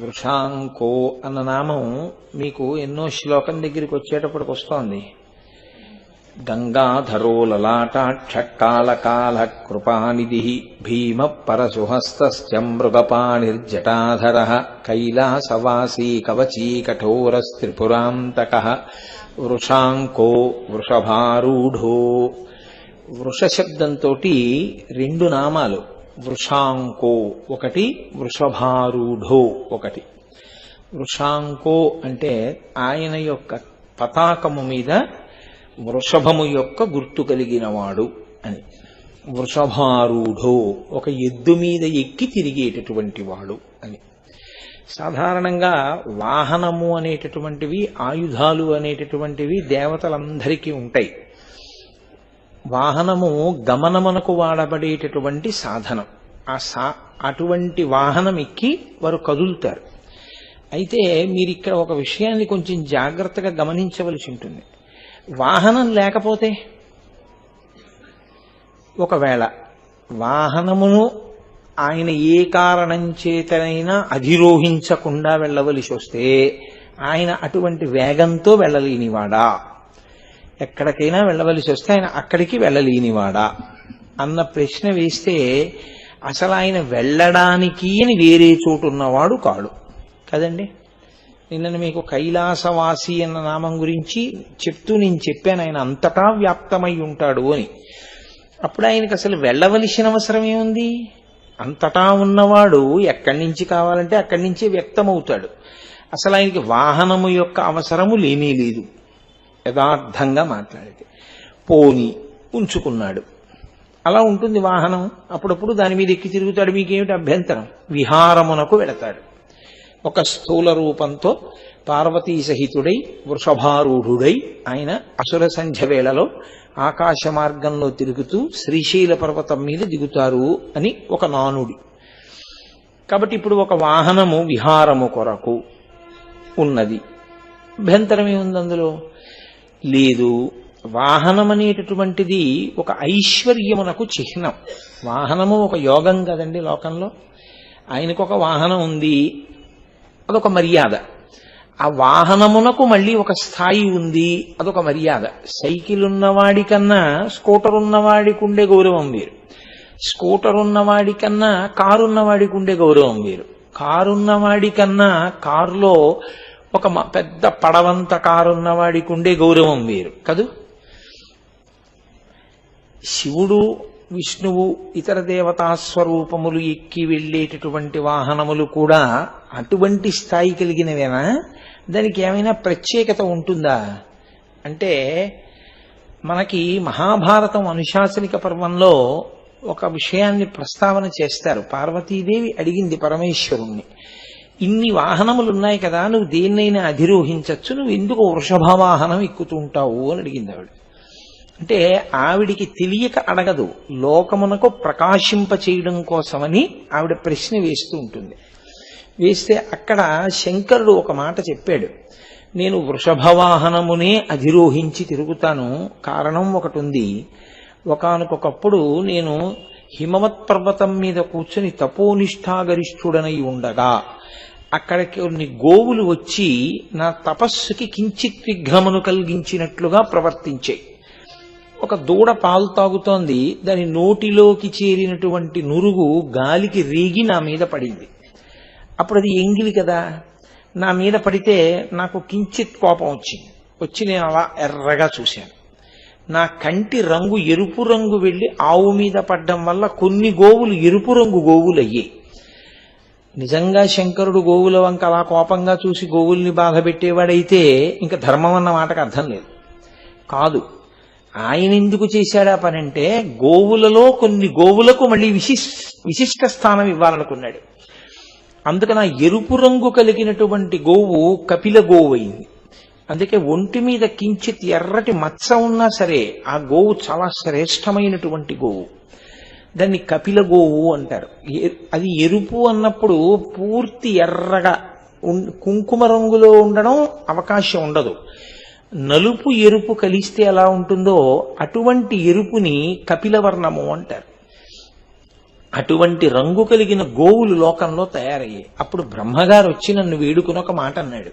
వృషాంకో అన్న నామం మీకు ఎన్నో శ్లోకం దగ్గరికి వచ్చేటప్పటికి వస్తోంది. గంగాధరో లలాటాక్షకాళకాల కృపానిధి భీమ పరసుహస్తమృగపాణిర్జటాధర కైలాసవాసీ కవచీ కఠోరస్త్రిపురాంతక వృషాంకో వృషభారూఢో. వృషశబ్దంతో రెండు నామాలు. వృషాంకో ఒకటి వృషభారూఢో ఒకటి. వృషాంకో అంటే ఆయన యొక్క పతాకము మీద వృషభము యొక్క గుర్తు కలిగినవాడు అని. వృషభారూఢో ఒక ఎద్దు మీద ఎక్కి తిరిగేటటువంటి వాడు అని. సాధారణంగా వాహనము అనేటటువంటివి ఆయుధాలు అనేటటువంటివి దేవతలందరికీ ఉంటాయి. వాహనము గమనమునకు వాడబడేటటువంటి సాధనం. ఆ సా అటువంటి వాహనం ఎక్కి వారు కదులుతారు. అయితే మీరు ఇక్కడ ఒక విషయాన్ని కొంచెం జాగ్రత్తగా గమనించవలసి ఉంటుంది. వాహనం లేకపోతే? ఒకవేళ వాహనమును ఆయన ఏ కారణం చేతనైనా అధిరోహించకుండా వెళ్ళవలసి వస్తే ఆయన అటువంటి వేగంతో వెళ్ళలేనివాడా? ఎక్కడికైనా వెళ్ళవలసి వస్తే ఆయన అక్కడికి వెళ్ళలేనివాడా? అన్న ప్రశ్న వేస్తే అసలు ఆయన వెళ్ళడానికి అని వేరే చోటు ఉన్నవాడు కాడు. కదండి? నిన్న మీకు కైలాసవాసి అన్న నామం గురించి చెప్తూ నేను చెప్పాను. ఆయన అంతటా వ్యాప్తమై ఉంటాడు అని. అప్పుడు ఆయనకి అసలు వెళ్ళవలసిన అవసరం ఏముంది? అంతటా ఉన్నవాడు ఎక్కడి నుంచి కావాలంటే అక్కడి నుంచే వ్యక్తమవుతాడు. అసలు ఆయనకి వాహనము యొక్క అవసరము లేనే లేదు. యథార్థంగా మాట్లాడితే పోని ఉంచుకున్నాడు. అలా ఉంటుంది వాహనం. అప్పుడప్పుడు దాని మీద ఎక్కి తిరుగుతాడు. మీకేమిటి అభ్యంతరం? విహారమునకు వెళతాడు. ఒక స్థూల రూపంతో పార్వతీ సహితుడై వృషభారూఢుడై ఆయన అసుర సంధ్య వేళలో ఆకాశ మార్గంలో తిరుగుతూ శ్రీశైల పర్వతం మీద దిగుతారు అని ఒక నానుడి. కాబట్టి ఇప్పుడు ఒక వాహనము విహారము కొరకు ఉన్నది. అభ్యంతరమే ఉంది అందులో? లేదు. వాహనం అనేటటువంటిది ఒక ఐశ్వర్యమునకు చిహ్నం. వాహనము ఒక యోగం కదండి లోకంలో. ఆయనకు ఒక వాహనం ఉంది. అదొక మర్యాద. ఆ వాహనమునకు మళ్ళీ ఒక స్థాయి ఉంది. అదొక మర్యాద. సైకిల్ ఉన్నవాడి కన్నా స్కూటర్ ఉన్నవాడికి ఉండే గౌరవం వేరు. స్కూటర్ ఉన్నవాడి కన్నా కారు ఉన్నవాడికి ఉండే గౌరవం వేరు. కారు ఉన్నవాడికన్నా కారులో ఒక మ- పెద్ద పడవంత కారు ఉండే గౌరవం వేరు కదూ? శివుడు విష్ణువు ఇతర దేవతా స్వరూపములు ఎక్కి వెళ్ళేటటువంటి వాహనములు కూడా అటువంటి స్థాయి కలిగినవేనా? దానికి ఏమైనా ప్రత్యేకత ఉంటుందా? అంటే మనకి మహాభారతం అనుశాసనిక పర్వంలో ఒక విషయాన్ని ప్రస్తావన చేస్తారు. పార్వతీదేవి అడిగింది పరమేశ్వరుణ్ణి. ఇన్ని వాహనములు ఉన్నాయి కదా నువ్వు దేన్నైనా అధిరోహించచ్చు నువ్వు ఎందుకు వృషభ వాహనం ఎక్కుతుంటావు అని అడిగింది ఆవిడ. అంటే ఆవిడికి తెలియక అడగదు లోకమునకు ప్రకాశింప చేయడం కోసమని ఆవిడ ప్రశ్న వేస్తూ ఉంటుంది. వేస్తే అక్కడ శంకరుడు ఒక మాట చెప్పాడు నేను వృషభవాహనమునే అధిరోహించి తిరుగుతాను కారణం ఒకటి ఉంది ఒకనకొకప్పుడు నేను హిమవత్ పర్వతం మీద కూర్చుని తపోనిష్ఠాగరిష్ఠుడనై ఉండగా అక్కడికి కొన్ని గోవులు వచ్చి నా తపస్సుకి కించిత్ విఘ్నమును కలిగించినట్లుగా ప్రవర్తించాయి ఒక దూడ పాలు తాగుతోంది. దాని నోటిలోకి చేరినటువంటి నురుగు గాలికి రీగి నా మీద పడింది. అప్పుడు అది ఎంగిలి కదా. నా మీద పడితే నాకు కించిత్ కోపం వచ్చింది. వచ్చి నేను అలా ఎర్రగా చూశాను. నా కంటి రంగు ఎరుపు రంగు వెళ్ళి ఆవు మీద పడ్డం వల్ల కొన్ని గోవులు ఎరుపు రంగు గోవులు అయ్యాయి నిజంగా శంకరుడు గోవుల వంక అలా కోపంగా చూసి గోవుల్ని బాధ పెట్టేవాడైతే ఇంకా ధర్మం అన్న మాటకు అర్థం లేదు. కాదు ఆయన ఎందుకు చేశాడా పనంటే గోవులలో కొన్ని గోవులకు మళ్ళీ విశిష్ విశిష్ట స్థానం ఇవ్వాలనుకున్నాడు. అందుకని ఆ ఎరుపు రంగు కలిగినటువంటి గోవు కపిల గోవు అయింది. అందుకే ఒంటి మీద కించిత్ ఎర్రటి మచ్చ ఉన్నా సరే ఆ గోవు చాలా శ్రేష్టమైనటువంటి గోవు. దాన్ని కపిల గోవు అంటారు. ఎ- అది ఎరుపు అన్నప్పుడు పూర్తి ఎర్రగా కుంకుమ రంగులో ఉండడం అవకాశం ఉండదు. నలుపు ఎరుపు కలిస్తే ఎలా ఉంటుందో అటువంటి ఎరుపుని కపిలవర్ణము అంటారు. అటువంటి రంగు కలిగిన గోవులు లోకంలో తయారయ్యాయి. అప్పుడు బ్రహ్మగారు వచ్చి నన్ను వేడుకుని ఒక మాట అన్నాడు.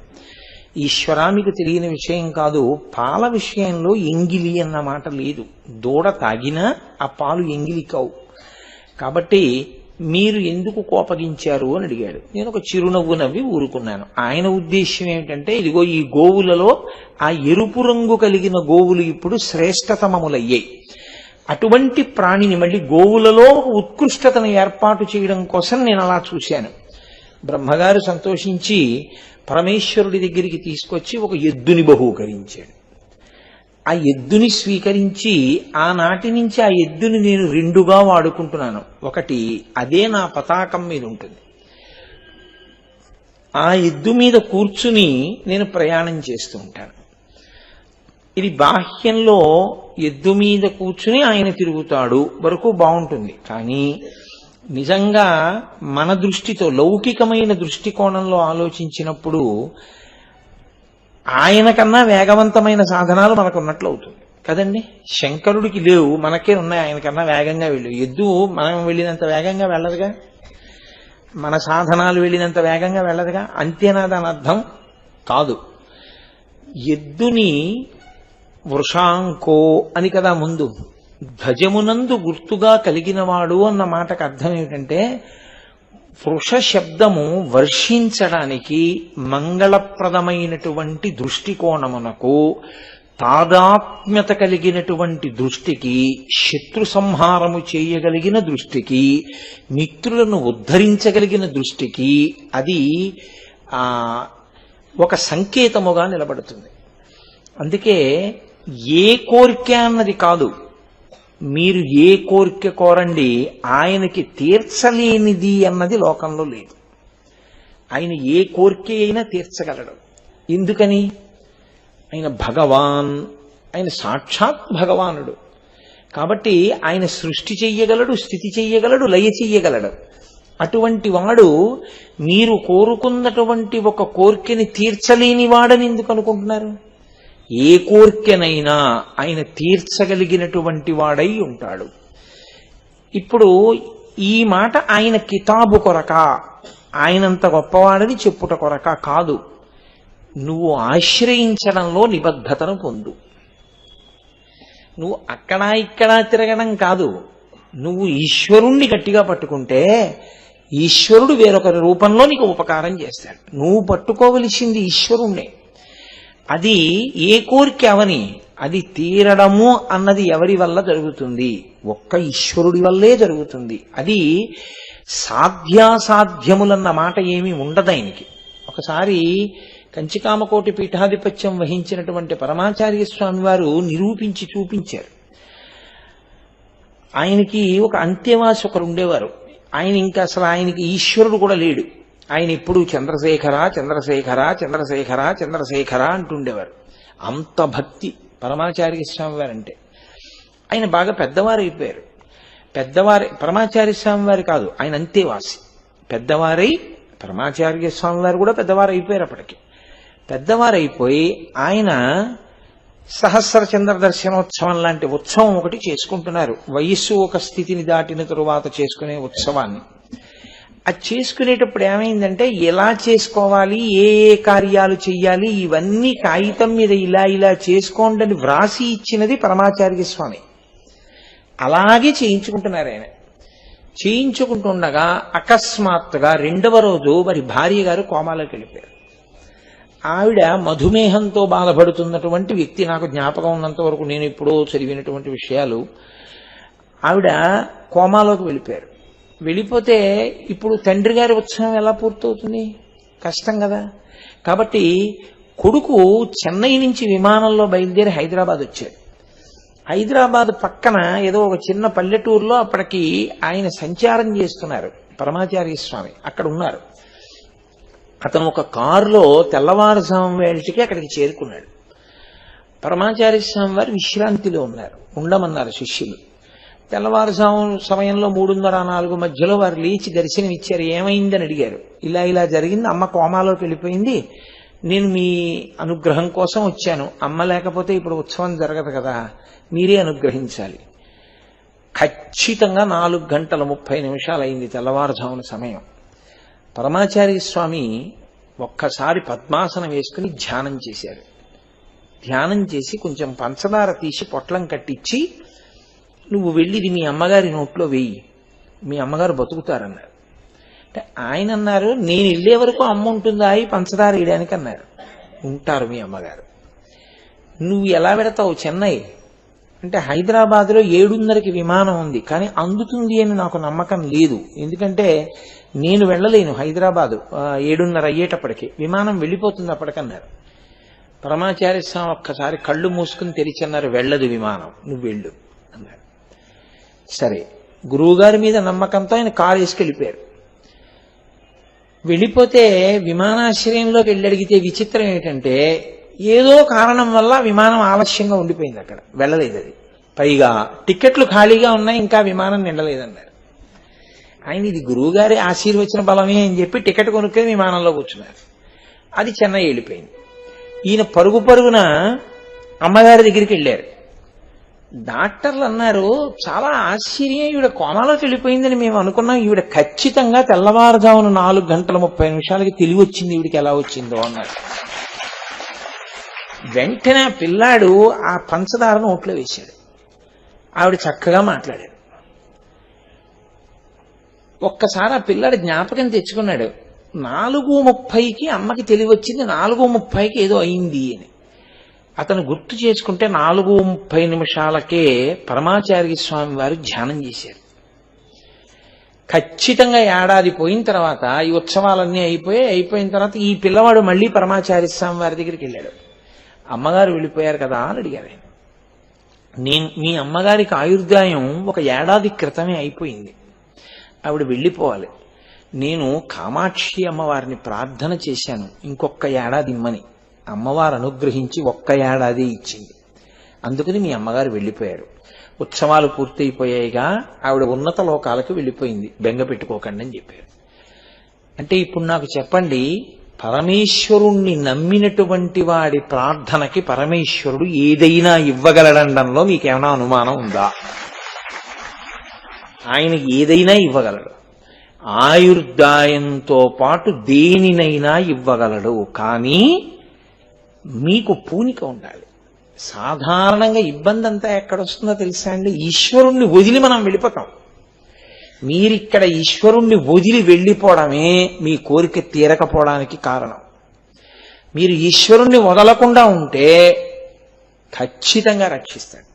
ఈశ్వరా మీకు తెలియని విషయం కాదు పాల విషయంలో ఎంగిలి అన్న మాట లేదు. దూడ తాగినా ఆ పాలు ఎంగిలి కావు. కాబట్టి మీరు ఎందుకు కోపగించారు అని అడిగాడు. నేను ఒక చిరునవ్వు నవ్వి ఊరుకున్నాను. ఆయన ఉద్దేశ్యం ఏమిటంటే ఇదిగో ఈ గోవులలో ఆ ఎరుపు రంగు కలిగిన గోవులు ఇప్పుడు శ్రేష్టతమములయ్యాయి అటువంటి ప్రాణిని మళ్ళీ గోవులలో ఉత్కృష్టతను ఏర్పాటు చేయడం కోసం నేను అలా చూశాను. బ్రహ్మగారు సంతోషించి పరమేశ్వరుడి దగ్గరికి తీసుకొచ్చి ఒక ఎద్దుని బహూకరించాడు. ఆ ఎద్దుని స్వీకరించి ఆనాటి నుంచి ఆ ఎద్దుని నేను రెండుగా వాడుకుంటున్నాను. ఒకటి అదే నా పతాకం మీద ఉంటుంది. ఆ ఎద్దు మీద కూర్చుని నేను ప్రయాణం చేస్తూ ఉంటాను. ఇది బాహ్యంలో ఎద్దు మీద కూర్చుని ఆయన తిరుగుతాడు వరకు బాగుంటుంది. కానీ నిజంగా మన దృష్టితో లౌకికమైన దృష్టికోణంలో ఆలోచించినప్పుడు ఆయన కన్నా వేగవంతమైన సాధనాలు మనకు ఉన్నట్లు అవుతుంది కదండి? శంకరుడికి లేవు మనకే ఉన్నాయి ఆయన కన్నా వేగంగా వెళ్ళు. ఎద్దు మనం వెళ్ళినంత వేగంగా వెళ్ళదుగా? మన సాధనాలు వెళ్ళినంత వేగంగా వెళ్ళదుగా? అంతేనా దాని అర్థం? కాదు. ఎద్దుని వృషాంకో అని కదా ముందు. ధ్వజమునందు గుర్తుగా కలిగినవాడు అన్న మాటకు అర్థం ఏమిటంటే వృష శబ్దము వర్షించడానికి మంగళప్రదమైనటువంటి దృష్టికోణమునకు తాదాత్మ్యత కలిగినటువంటి దృష్టికి శత్రు సంహారము చేయగలిగిన దృష్టికి మిత్రులను ఉద్ధరించగలిగిన దృష్టికి అది ఆ ఒక సంకేతముగా నిలబడుతుంది. అందుకే ఏ కోరిక అన్నది కాదు. మీరు ఏ కోరిక కోరండి ఆయనకి తీర్చలేనిది అన్నది లోకంలో లేదు. ఆయన ఏ కోరిక అయినా తీర్చగలడు. ఎందుకని? ఆయన భగవాన్ ఆయన సాక్షాత్ భగవానుడు. కాబట్టి ఆయన సృష్టి చెయ్యగలడు స్థితి చెయ్యగలడు లయ చెయ్యగలడు. అటువంటి వాడు మీరు కోరుకున్నటువంటి ఒక కోరికని తీర్చలేని వాడని ఎందుకు అనుకుంటున్నారు? ఏ కోర్కెనైనా ఆయన తీర్చగలిగినటువంటి వాడై ఉంటాడు. ఇప్పుడు ఈ మాట ఆయన కితాబు కొరక ఆయనంత గొప్పవాడని చెప్పుట కొరక కాదు. నువ్వు ఆశ్రయించడంలో నిబద్ధతను పొందు. నువ్వు అక్కడ ఇక్కడ తిరగడం కాదు. నువ్వు ఈశ్వరుణ్ణి గట్టిగా పట్టుకుంటే ఈశ్వరుడు వేరొకరి రూపంలో నీకు ఉపకారం చేస్తాడు. నువ్వు పట్టుకోవలసింది ఈశ్వరుణ్ణే. అది ఏ కోరిక అవని అది తీరడము అన్నది ఎవరి వల్ల జరుగుతుంది? ఒక్క ఈశ్వరుడి వల్లే జరుగుతుంది. అది సాధ్యాసాధ్యములన్న మాట ఏమి ఉండదు ఆయనకి. ఒకసారి కంచికామకోటి పీఠాధిపత్యం వహించినటువంటి పరమాచార్య స్వామి వారు నిరూపించి చూపించారు. ఆయనకి ఒక అంత్యవాసి ఒకరు ఉండేవారు. ఆయన ఇంకా అసలు ఆయనకి ఈశ్వరుడు కూడా లేడు. ఆయన ఇప్పుడు చంద్రశేఖర చంద్రశేఖర చంద్రశేఖర చంద్రశేఖర అంటుండేవారు. అంత భక్తి పరమాచార్య స్వామి వారంటే ఆయన బాగా పెద్దవారు అయిపోయారు. పెద్దవారి పరమాచార్య స్వామి వారు కాదు ఆయన అంతేవాసి పెద్దవారై పరమాచార్య స్వామి వారు కూడా పెద్దవారు అయిపోయారు అప్పటికి. పెద్దవారు అయిపోయి ఆయన సహస్ర చంద్ర దర్శనోత్సవం లాంటి ఉత్సవం ఒకటి చేసుకుంటున్నారు. వయస్సు ఒక స్థితిని దాటిన తరువాత చేసుకునే ఉత్సవాన్ని. అది చేసుకునేటప్పుడు ఏమైందంటే ఎలా చేసుకోవాలి ఏ ఏ కార్యాలు చెయ్యాలి ఇవన్నీ కాగితం మీద ఇలా ఇలా చేసుకోండి అని వ్రాసి ఇచ్చినది పరమాచార్య స్వామి. అలాగే చేయించుకుంటున్నారు ఆయన. చేయించుకుంటుండగా అకస్మాత్తుగా రెండవ రోజు మరి భార్య గారు కోమాలోకి వెళ్ళిపోయారు. ఆవిడ మధుమేహంతో బాధపడుతున్నటువంటి వ్యక్తి నాకు జ్ఞాపకం ఉన్నంత వరకు నేను ఎప్పుడో చదివినటువంటి విషయాలు ఆవిడ కోమాలోకి వెళ్ళిపోయారు. వెళ్ళిపోతే ఇప్పుడు తండ్రి గారి ఉత్సవం ఎలా పూర్తవుతుంది? కష్టం కదా. కాబట్టి కొడుకు చెన్నై నుంచి విమానంలో బయలుదేరి హైదరాబాద్ వచ్చాడు. హైదరాబాద్ పక్కన ఏదో ఒక చిన్న పల్లెటూరులో అప్పటికి ఆయన సంచారం చేస్తున్నారు. పరమాచార్య స్వామి అక్కడ ఉన్నారు. అతను ఒక కారులో తెల్లవారుజాము వేళటికి అక్కడికి చేరుకున్నాడు. పరమాచార్య స్వామి వారు విశ్రాంతిలో ఉన్నారు. ఉండమన్నారు శిష్యులు. తెల్లవారుజాము సమయంలో మూడున్నర నాలుగు మధ్యలో వారు లేచి దర్శనం ఇచ్చారు. ఏమైందని అడిగారు. ఇలా ఇలా జరిగింది. అమ్మ కోమాలోకి వెళ్ళిపోయింది. నేను మీ అనుగ్రహం కోసం వచ్చాను. అమ్మ లేకపోతే ఇప్పుడు ఉత్సవం జరగదు కదా. మీరే అనుగ్రహించాలి. ఖచ్చితంగా నాలుగు గంటల ముప్పై నిమిషాలు అయింది తెల్లవారుజామున సమయం. పరమాచార్య స్వామి ఒక్కసారి పద్మాసనం వేసుకుని ధ్యానం చేశారు. ధ్యానం చేసి కొంచెం పంచదార తీసి పొట్లం కట్టించి నువ్వు వెళ్ళిది మీ అమ్మగారి నోట్లో వెయ్యి మీ అమ్మగారు బతుకుతారన్నారు. అంటే ఆయన అన్నారు నేను వెళ్ళే వరకు అమ్మ ఉంటుందా అయి పంచదార వేయడానికి అన్నారు. ఉంటారు మీ అమ్మగారు. నువ్వు ఎలా పెడతావు చెన్నై? అంటే హైదరాబాద్లో ఏడున్నరకి విమానం ఉంది కానీ అందుతుంది అని నాకు నమ్మకం లేదు. ఎందుకంటే నేను వెళ్ళలేను హైదరాబాదు ఏడున్నర అయ్యేటప్పటికి. విమానం వెళ్ళిపోతుంది అప్పటికన్నారు. పరమాచార్య స్వామి ఒక్కసారి కళ్ళు మూసుకుని తెరిచన్నారు వెళ్ళదు విమానం నువ్వు వెళ్ళు. సరే గురువుగారి మీద నమ్మకంతో ఆయన కారు వేసుకెళ్ళిపోయారు. వెళ్ళిపోతే విమానాశ్రయంలోకి వెళ్ళి అడిగితే విచిత్రం ఏంటంటే ఏదో కారణం వల్ల విమానం ఆలస్యంగా ఉండిపోయింది అక్కడ. వెళ్ళలేదు అది. పైగా టిక్కెట్లు ఖాళీగా ఉన్నాయి ఇంకా విమానం నిండలేదన్నారు. ఆయన ఇది గురువుగారి ఆశీర్వచన బలమే అని చెప్పి టికెట్ కొనుక్కొని విమానంలో కూర్చున్నారు. అది చెన్నై వెళ్ళిపోయింది. ఈయన పరుగు పరుగున అమ్మగారి దగ్గరికి వెళ్ళారు. డాక్టర్లు అన్నారు చాలా ఆశ్చర్యం ఈవిడ కోమాలోకి వెళ్ళిపోయిందని మేము అనుకున్నాం. ఈవిడ ఖచ్చితంగా తెల్లవారుజామున నాలుగు గంటల ముప్పై నిమిషాలకి తెలివి వచ్చింది ఈవిడికి ఎలా వచ్చిందో అన్నారు. వెంటనే ఆ పిల్లాడు ఆ పంచదారను నోట్లో వేశాడు. ఆవిడ చక్కగా మాట్లాడాడు. ఒక్కసారి ఆ పిల్లాడు జ్ఞాపకం తెచ్చుకున్నాడు. నాలుగు ముప్పైకి అమ్మకి తెలివి వచ్చింది నాలుగు ముప్పైకి ఏదో అయింది అని. అతను గుర్తు చేసుకుంటే నాలుగు ముప్పై నిమిషాలకే పరమాచార్య స్వామి వారు ధ్యానం చేశారు. ఖచ్చితంగా ఏడాది పోయిన తర్వాత ఈ ఉత్సవాలన్నీ అయిపోయి అయిపోయిన తర్వాత ఈ పిల్లవాడు మళ్ళీ పరమాచార్య స్వామి వారి దగ్గరికి వెళ్ళాడు. అమ్మగారు వెళ్ళిపోయారు కదా అని అడిగారు. ఆయన నేను మీ అమ్మగారికి ఆయుర్దాయం ఒక ఏడాది క్రితమే అయిపోయింది. ఆవిడ వెళ్ళిపోవాలి. నేను కామాక్షి అమ్మవారిని ప్రార్థన చేశాను. ఇంకొక ఏడాది ఇమ్మని. అమ్మవారు అనుగ్రహించి ఒక్క ఏడాది ఇచ్చింది. అందుకని మీ అమ్మగారు వెళ్ళిపోయారు. ఉత్సవాలు పూర్తయిపోయాయిగా ఆవిడ ఉన్నత లోకాలకు వెళ్ళిపోయింది. బెంగ పెట్టుకోకండి అని చెప్పారు. అంటే ఇప్పుడు నాకు చెప్పండి పరమేశ్వరుణ్ణి నమ్మినటువంటి వాడి ప్రార్థనకి పరమేశ్వరుడు ఏదైనా ఇవ్వగలడంలో మీకేమైనా అనుమానం ఉందా? ఆయన ఏదైనా ఇవ్వగలడు. ఆయుర్దాయంతో పాటు దేనినైనా ఇవ్వగలడు. కానీ మీకు పూనిక ఉండాలి. సాధారణంగా ఇబ్బంది అంతా ఎక్కడొస్తుందో తెలుసా అండి? ఈశ్వరుణ్ణి వదిలి మనం వెళ్ళిపోతాం. మీరిక్కడ ఈశ్వరుణ్ణి వదిలి వెళ్ళిపోవడమే మీ కోరిక తీరకపోవడానికి కారణం. మీరు ఈశ్వరుణ్ణి వదలకుండా ఉంటే ఖచ్చితంగా రక్షిస్తాడు.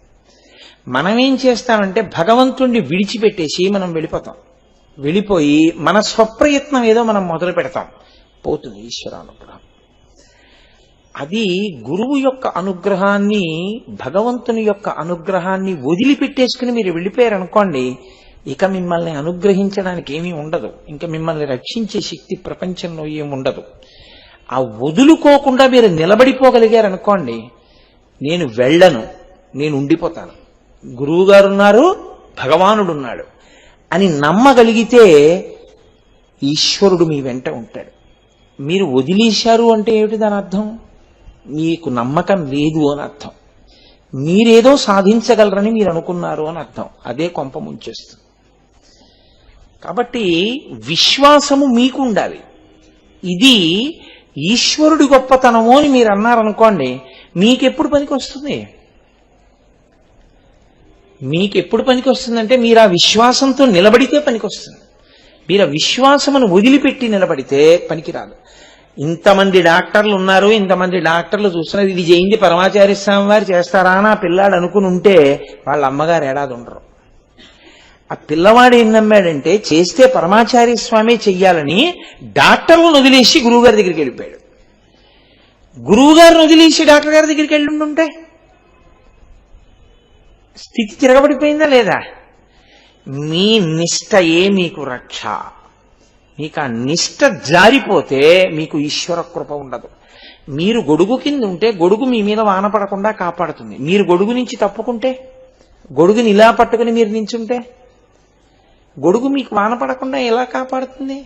మనం ఏం చేస్తామంటే భగవంతుణ్ణి విడిచిపెట్టేసి మనం వెళ్ళిపోతాం. వెళ్ళిపోయి మన స్వప్రయత్నం ఏదో మనం మొదలు పెడతాం పోతుంది ఈశ్వరానుగ్రహం. అది గురువు యొక్క అనుగ్రహాన్ని భగవంతుని యొక్క అనుగ్రహాన్ని వదిలిపెట్టేసుకుని మీరు వెళ్ళిపోయారనుకోండి ఇక మిమ్మల్ని అనుగ్రహించడానికి ఏమీ ఉండదు. ఇంకా మిమ్మల్ని రక్షించే శక్తి ప్రపంచంలో ఏమి ఉండదు. ఆ వదులుకోకుండా మీరు నిలబడిపోగలిగారనుకోండి నేను వెళ్ళను నేను ఉండిపోతాను. గురువు గారు ఉన్నారు భగవానుడు ఉన్నాడు అని నమ్మగలిగితే ఈశ్వరుడు మీ వెంట ఉంటాడు. మీరు వదిలేశారు అంటే ఏమిటి దాని అర్థం? మీకు నమ్మకం లేదు అని అర్థం. మీరేదో సాధించగలరని మీరు అనుకున్నారు అని అర్థం. అదే కొంప ముంచేస్తుంది. కాబట్టి విశ్వాసము మీకు ఉండాలి. ఇది ఈశ్వరుడి గొప్పతనము అని మీరు అన్నారనుకోండి మీకెప్పుడు పనికి వస్తుంది మీకెప్పుడు పనికి వస్తుందంటే మీరు ఆ విశ్వాసంతో నిలబడితే పనికి వస్తుంది మీరు ఆ విశ్వాసమును వదిలిపెట్టి నిలబడితే పనికిరాదు. ఇంతమంది డాక్టర్లు ఉన్నారు ఇంతమంది డాక్టర్లు చూస్తున్నారు ఇది చేయింది పరమాచార్య స్వామి వారు చేస్తారా అని ఆ పిల్లాడు అనుకుని ఉంటే వాళ్ళ అమ్మగారు ఏడాది ఉండరు. ఆ పిల్లవాడు ఏం నమ్మాడంటే చేస్తే పరమాచార్య స్వామి చెయ్యాలని డాక్టర్లను వదిలేసి గురువుగారి దగ్గరికి వెళ్ళిపోయాడు. గురువుగారిని వదిలేసి డాక్టర్ గారి దగ్గరికి వెళ్ళి ఉంటే స్థితి తిరగబడిపోయిందా లేదా? మీ నిష్టయే మీకు రక్ష. మీకు ఆ నిష్ట జారిపోతే మీకు ఈశ్వర కృప ఉండదు. మీరు గొడుగు కింద ఉంటే గొడుగు మీ మీద వాన పడకుండా కాపాడుతుంది. మీరు గొడుగు నుంచి తప్పుకుంటే గొడుగుని ఇలా పట్టుకుని మీరు నించుంటే గొడుగు మీకు వాన పడకుండా ఎలా కాపాడుతుంది?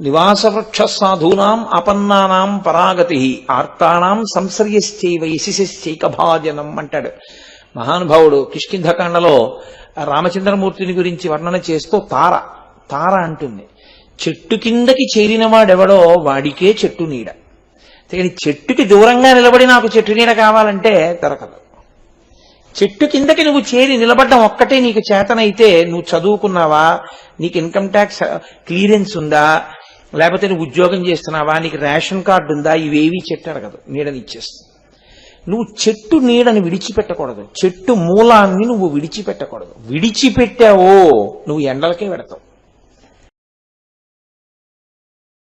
నివాస వృక్ష సాధూనాం అపన్నానాం పరాగతి ఆర్తానాం సంసర్యశ్చైవ యశిశ్చైకభాజనం అంటాడు. మహానుభావుడు కిష్కింధకాండలో రామచంద్రమూర్తిని గురించి వర్ణన చేస్తూ తార తార అంటుంది. చెట్టు కిందకి చేరిన వాడెవడో వాడికే చెట్టు నీడ. కానీ చెట్టుకి దూరంగా నిలబడి నాకు చెట్టు నీడ కావాలంటే దొరకదు. చెట్టు కిందకి నువ్వు చేరి నిలబడ్డం ఒక్కటే నీకు చేతనైతే నువ్వు చదువుకున్నావా? నీకు ఇన్కమ్ ట్యాక్స్ క్లియరెన్స్ ఉందా? లేకపోతే నువ్వు ఉద్యోగం చేస్తున్నావా? నీకు రేషన్ కార్డు ఉందా? ఇవేవి చెట్టు అడగదు. నీడని ఇచ్చేస్తుంది. నువ్వు చెట్టు నీడని విడిచిపెట్టకూడదు. చెట్టు మూలాన్ని నువ్వు విడిచిపెట్టకూడదు. విడిచిపెట్టావో నువ్వు ఎండలకే పెడతావు.